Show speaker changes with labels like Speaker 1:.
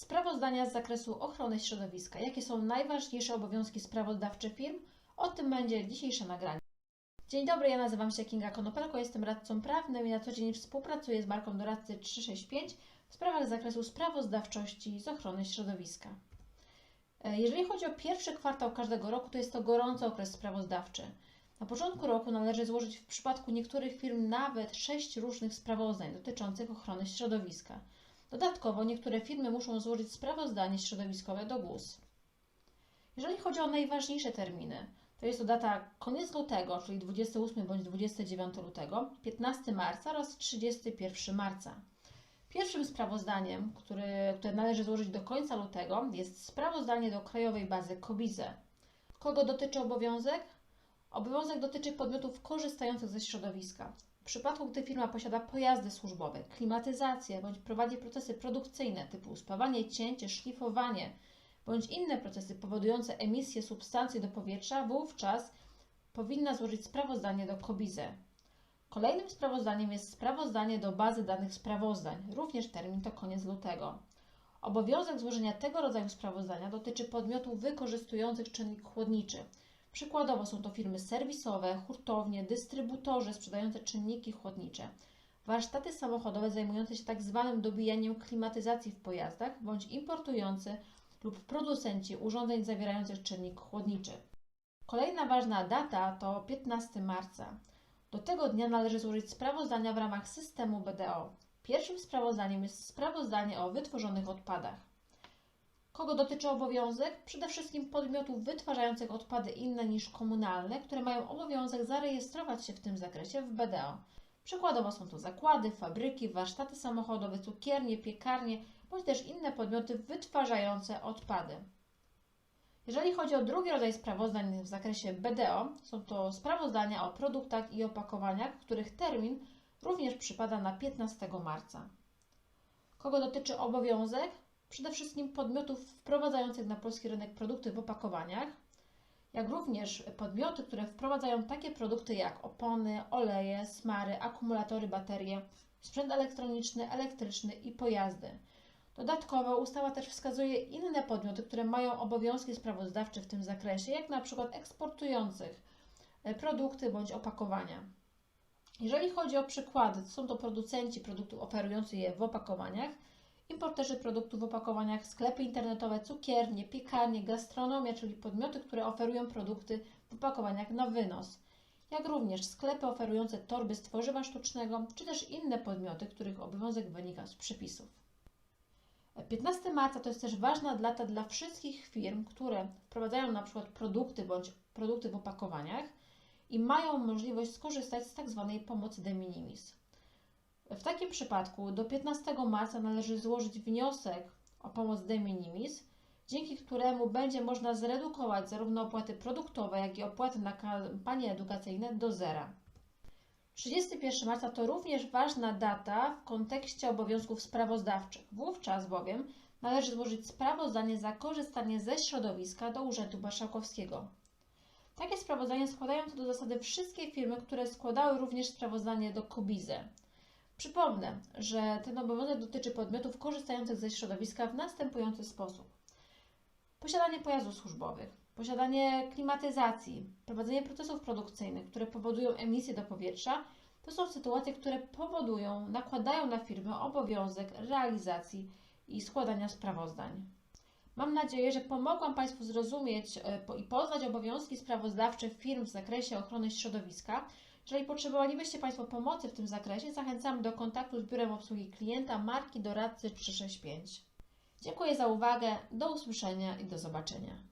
Speaker 1: Sprawozdania z zakresu ochrony środowiska. Jakie są najważniejsze obowiązki sprawozdawcze firm? O tym będzie dzisiejsze nagranie. Dzień dobry, ja nazywam się Kinga Konopelko, jestem radcą prawnym i na co dzień współpracuję z marką doradcy 365 w sprawach z zakresu sprawozdawczości z ochrony środowiska. E, Jeżeli chodzi o pierwszy kwartał każdego roku, to jest to gorący okres sprawozdawczy. Na początku roku należy złożyć w przypadku niektórych firm nawet 6 różnych sprawozdań dotyczących ochrony środowiska. Dodatkowo niektóre firmy muszą złożyć sprawozdanie środowiskowe do GUS. Jeżeli chodzi o najważniejsze terminy, to jest to data koniec lutego, czyli 28 bądź 29 lutego, 15 marca oraz 31 marca. Pierwszym sprawozdaniem, który, które należy złożyć do końca lutego, jest sprawozdanie do Krajowej Bazy KOBIZE. Kogo dotyczy obowiązek? Obowiązek dotyczy podmiotów korzystających ze środowiska. W przypadku, gdy firma posiada pojazdy służbowe, klimatyzację bądź prowadzi procesy produkcyjne typu spawanie, cięcie, szlifowanie bądź inne procesy powodujące emisję substancji do powietrza, wówczas powinna złożyć sprawozdanie do KOBIZE. Kolejnym sprawozdaniem jest sprawozdanie do bazy danych sprawozdań. Również termin to koniec lutego. Obowiązek złożenia tego rodzaju sprawozdania dotyczy podmiotów wykorzystujących czynnik chłodniczy. Przykładowo są to firmy serwisowe, hurtownie, dystrybutorzy sprzedające czynniki chłodnicze, warsztaty samochodowe zajmujące się tzw. dobijaniem klimatyzacji w pojazdach bądź importujący lub producenci urządzeń zawierających czynnik chłodniczy. Kolejna ważna data to 15 marca. Do tego dnia należy złożyć sprawozdania w ramach systemu BDO. Pierwszym sprawozdaniem jest sprawozdanie o wytworzonych odpadach. Kogo dotyczy obowiązek? Przede wszystkim podmiotów wytwarzających odpady inne niż komunalne, które mają obowiązek zarejestrować się w tym zakresie w BDO. Przykładowo są to zakłady, fabryki, warsztaty samochodowe, cukiernie, piekarnie bądź też inne podmioty wytwarzające odpady. Jeżeli chodzi o drugi rodzaj sprawozdań w zakresie BDO, są to sprawozdania o produktach i opakowaniach, których termin również przypada na 15 marca. Kogo dotyczy obowiązek? Przede wszystkim podmiotów wprowadzających na polski rynek produkty w opakowaniach, jak również podmioty, które wprowadzają takie produkty jak opony, oleje, smary, akumulatory, baterie, sprzęt elektroniczny, elektryczny i pojazdy. Dodatkowo ustawa też wskazuje inne podmioty, które mają obowiązki sprawozdawcze w tym zakresie, jak na przykład eksportujących e, produkty bądź opakowania. Jeżeli chodzi o przykłady, to są to producenci produktów oferujący je w opakowaniach, importerzy produktów w opakowaniach, sklepy internetowe, cukiernie, piekarnie, gastronomia, czyli podmioty, które oferują produkty w opakowaniach na wynos, jak również sklepy oferujące torby z tworzywa sztucznego, czy też inne podmioty, których obowiązek wynika z przepisów. 15 marca to jest też ważna data dla wszystkich firm, które wprowadzają przykład produkty bądź produkty w opakowaniach i mają możliwość skorzystać z tzw. pomocy de minimis. W takim przypadku do 15 marca należy złożyć wniosek o pomoc de minimis, dzięki któremu będzie można zredukować zarówno opłaty produktowe, jak i opłaty na kampanie edukacyjne do zera. 31 marca to również ważna data w kontekście obowiązków sprawozdawczych. Wówczas bowiem należy złożyć sprawozdanie za korzystanie ze środowiska do Urzędu Marszałkowskiego. Takie sprawozdanie składają co do zasady wszystkie firmy, które składały również sprawozdanie do KOBIZE. Przypomnę, że ten obowiązek dotyczy podmiotów korzystających ze środowiska w następujący sposób: posiadanie pojazdów służbowych, posiadanie klimatyzacji, prowadzenie procesów produkcyjnych, które powodują emisję do powietrza, to są sytuacje, które powodują, nakładają na firmę obowiązek realizacji i składania sprawozdań. Mam nadzieję, że pomogłam Państwu zrozumieć e, i poznać obowiązki sprawozdawcze firm w zakresie ochrony środowiska. Jeżeli potrzebowalibyście Państwo pomocy w tym zakresie, zachęcam do kontaktu z Biurem Obsługi Klienta marki Doradcy 365. Dziękuję za uwagę, do usłyszenia i do zobaczenia.